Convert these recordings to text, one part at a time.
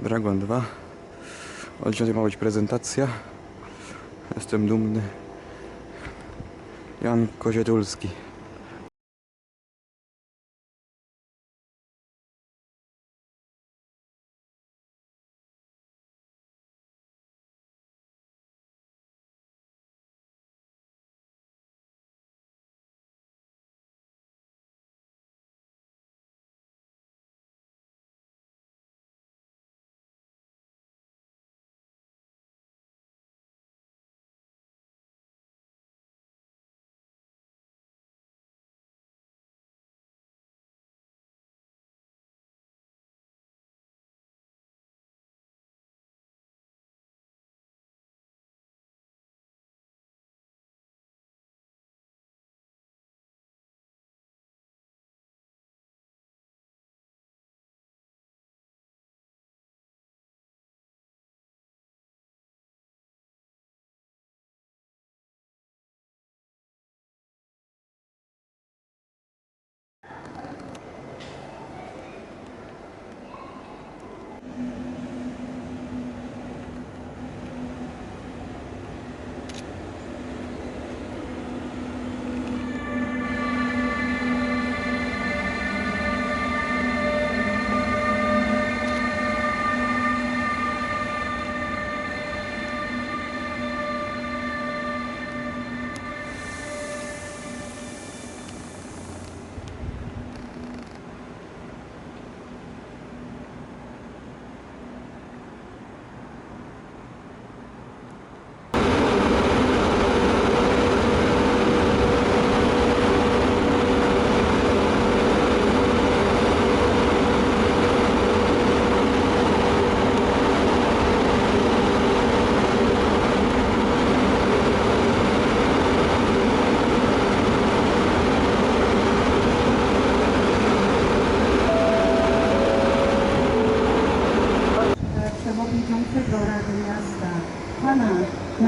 Dragon 2. Od dzisiaj ma być prezentacja. Jestem dumny. Jan Kozietulski.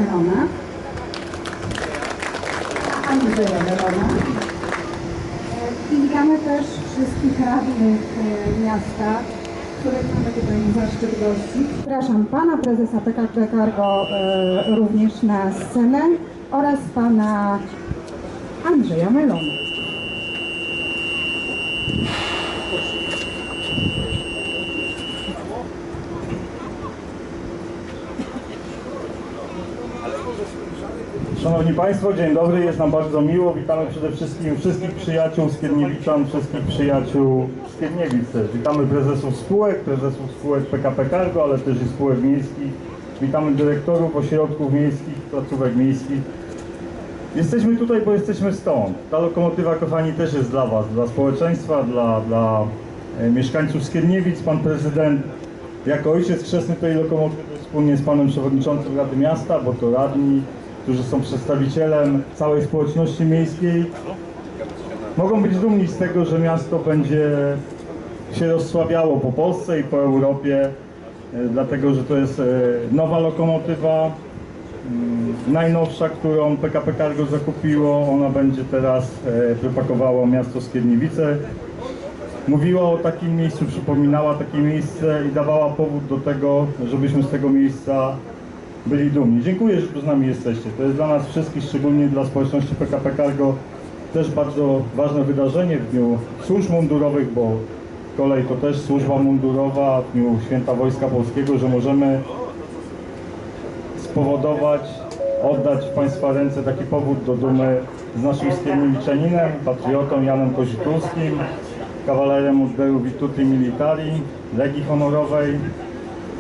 Melona, Andrzeja Melona. E, I witamy też wszystkich radnych e, miasta, których mamy tutaj zaszczyt gościć. Zapraszam pana prezesa PKP Cargo e, również na scenę oraz pana Andrzeja Melona. Szanowni Państwo, dzień dobry, jest nam bardzo miło. Witamy przede wszystkim wszystkich przyjaciół z Kierniewiczan, wszystkich przyjaciół z Kierniewic też. Witamy prezesów spółek, prezesów spółek PKP Cargo, ale też i spółek miejskich. Witamy dyrektorów ośrodków miejskich, placówek miejskich. Jesteśmy tutaj, bo jesteśmy stąd. Ta lokomotywa, kochani, też jest dla Was, dla społeczeństwa, dla, dla e, mieszkańców Skierniewic. Pan prezydent jako ojciec chrzestny tej lokomotywy wspólnie z panem przewodniczącym Rady Miasta, bo to radni, którzy są przedstawicielem całej społeczności miejskiej, mogą być dumni z tego, że miasto będzie się rozsławiało po Polsce i po Europie, e, dlatego że to jest e, nowa lokomotywa, mm, najnowsza, którą PKP Cargo zakupiło. Ona będzie teraz e, propagowała miasto Skierniewice. Mówiła o takim miejscu, przypominała takie miejsce i dawała powód do tego, żebyśmy z tego miejsca byli dumni. Dziękuję, że tu z nami jesteście. To jest dla nas wszystkich, szczególnie dla społeczności PKP Cargo, też bardzo ważne wydarzenie w Dniu Służb Mundurowych, bo kolej to też służba mundurowa, w Dniu Święta Wojska Polskiego, że możemy spowodować, oddać w Państwa ręce taki powód do dumy z naszym skierniewiczaninem, patriotą Janem Kozitulskim, kawalerem Orderu Virtuti Militari, Legii Honorowej,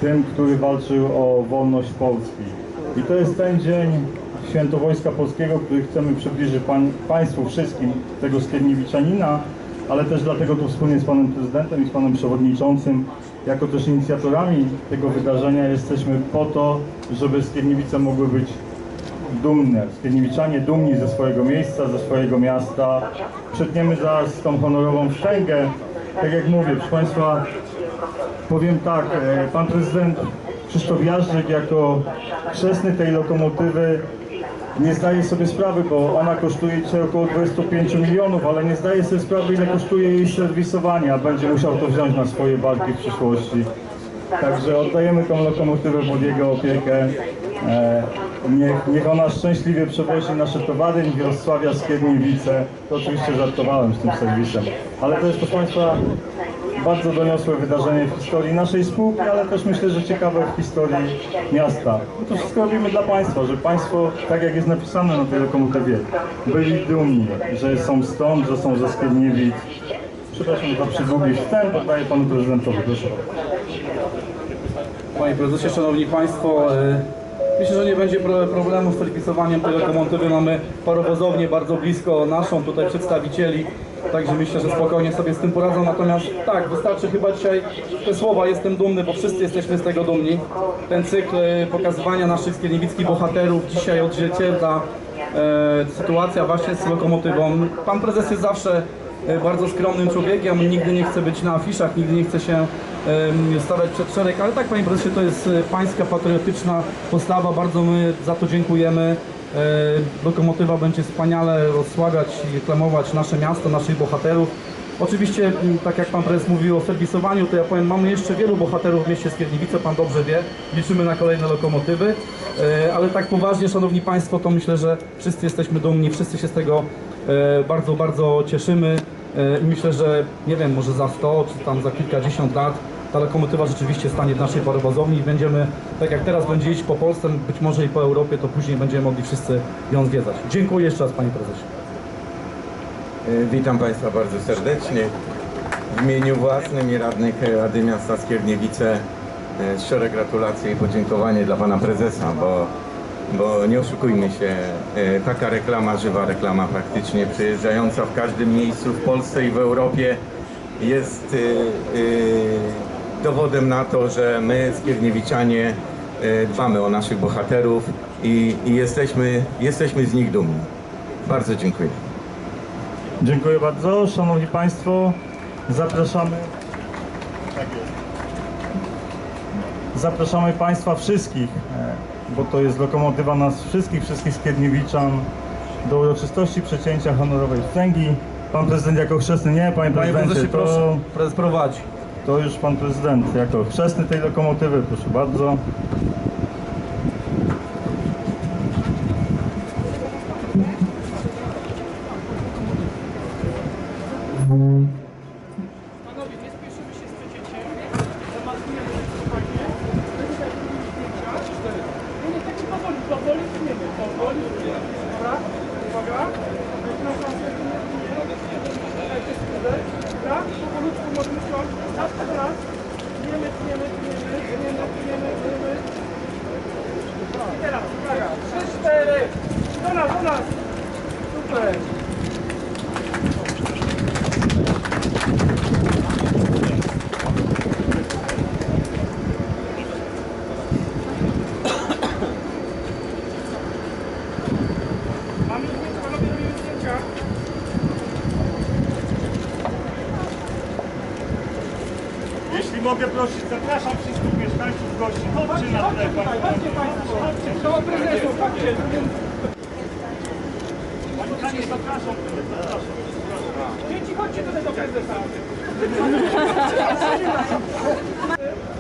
tym, który walczył o wolność Polski. I to jest ten dzień Święto Wojska Polskiego, który chcemy przybliżyć pań, Państwu wszystkim tego skierniewiczanina, ale też dlatego tu wspólnie z Panem Prezydentem i z Panem Przewodniczącym, jako też inicjatorami tego wydarzenia jesteśmy po to, żeby Skierniewice mogły być dumne, Skierniewiczanie dumni ze swojego miejsca, ze swojego miasta. Przetniemy zaraz tą honorową wstęgę. Tak jak mówię, proszę Państwa, powiem tak, e, Pan Prezydent Krzysztof Jarzyk jako chrzestny tej lokomotywy nie zdaje sobie sprawy, bo ona kosztuje około 25 milionów, ale nie zdaje sobie sprawy, ile kosztuje jej serwisowanie, a będzie musiał to wziąć na swoje barki w przyszłości. Także oddajemy tą lokomotywę pod jego opiekę. E, niech, niech ona szczęśliwie przewozi nasze towary, niech rozsławia Skierniewice. To oczywiście żartowałem z tym serwisem. Ale to jest, proszę Państwa, bardzo doniosłe wydarzenie w historii naszej spółki, ale też myślę, że ciekawe w historii miasta. My to wszystko robimy dla Państwa, że Państwo, tak jak jest napisane na tej lokomotywie, byli dumni, że są stąd, że są ze Skierniewic. Przepraszam za przydługi wstęp, oddaję Panu Prezydentowi. Proszę. Panie Prezesie, Szanowni Państwo, e, myślę, że nie będzie pro- problemu z certyfikowaniem tej lokomotywy. Mamy parowozownię bardzo blisko naszą, tutaj przedstawicieli, także myślę, że spokojnie sobie z tym poradzą. Natomiast tak, wystarczy chyba dzisiaj te słowa, jestem dumny, bo wszyscy jesteśmy z tego dumni. Ten cykl e, pokazywania naszych skierniewickich bohaterów dzisiaj odzwierciedla e, sytuacja właśnie z lokomotywą. Pan prezes jest zawsze e, bardzo skromnym człowiekiem, nigdy nie chce być na afiszach, nigdy nie chce się stawiać przed szereg, ale tak panie prezesie, to jest e, pańska patriotyczna postawa, bardzo my za to dziękujemy. E, Lokomotywa będzie wspaniale rozsławiać i reklamować nasze miasto, naszych bohaterów. Oczywiście, tak jak Pan Prezes mówił o serwisowaniu, to ja powiem, mamy jeszcze wielu bohaterów w mieście Skierniewice, Pan dobrze wie, liczymy na kolejne lokomotywy, E, ale tak poważnie, Szanowni Państwo, to myślę, że wszyscy jesteśmy dumni, wszyscy się z tego bardzo, bardzo cieszymy myślę, że nie wiem, może za 100 czy tam za kilkadziesiąt lat ta lokomotywa rzeczywiście stanie w naszej parowozowni i będziemy, tak jak teraz będzie iść po Polsce, być może i po Europie, to później będziemy mogli wszyscy ją zwiedzać. Dziękuję jeszcze raz Panie Prezesie. E, Witam Państwa bardzo serdecznie. W imieniu własnym i radnych Rady Miasta Skierniewice e, szczere gratulacje i podziękowanie dla Pana Prezesa, bo, bo nie oszukujmy się, e, taka reklama, żywa reklama praktycznie przyjeżdżająca w każdym miejscu w Polsce i w Europie jest e, e, dowodem na to, że my Skierniewiczanie e, dbamy o naszych bohaterów i, i jesteśmy, jesteśmy z nich dumni. Bardzo dziękuję. Dziękuję bardzo. Szanowni Państwo, zapraszamy. Tak. Zapraszamy Państwa wszystkich, e, bo to jest lokomotywa nas wszystkich, wszystkich Skierniewiczan do uroczystości przecięcia honorowej wstęgi. Pan prezydent jako chrzestny nie, panie Panie prezydencie, Prezesie, proszę, to, prezes prowadzi. To już pan prezydent jako chrzestny tej lokomotywy, proszę bardzo. Tak tak powoli, powoli. Powoli tniemy. Dobra? Uwaga. I teraz, uwaga. Trzy, cztery. Do nas, do nas. Super. Mamy zdjęcia, panowie robimy zdjęcia. Jeśli mogę prosić, zapraszam wszystkich mieszkańców gości. Chodźcie na tle, Tutaj, chodźcie Państwo. Do prezesów, chodźcie. Panie zapraszam, zapraszam. Dzieci, chodźcie tutaj do prezesa.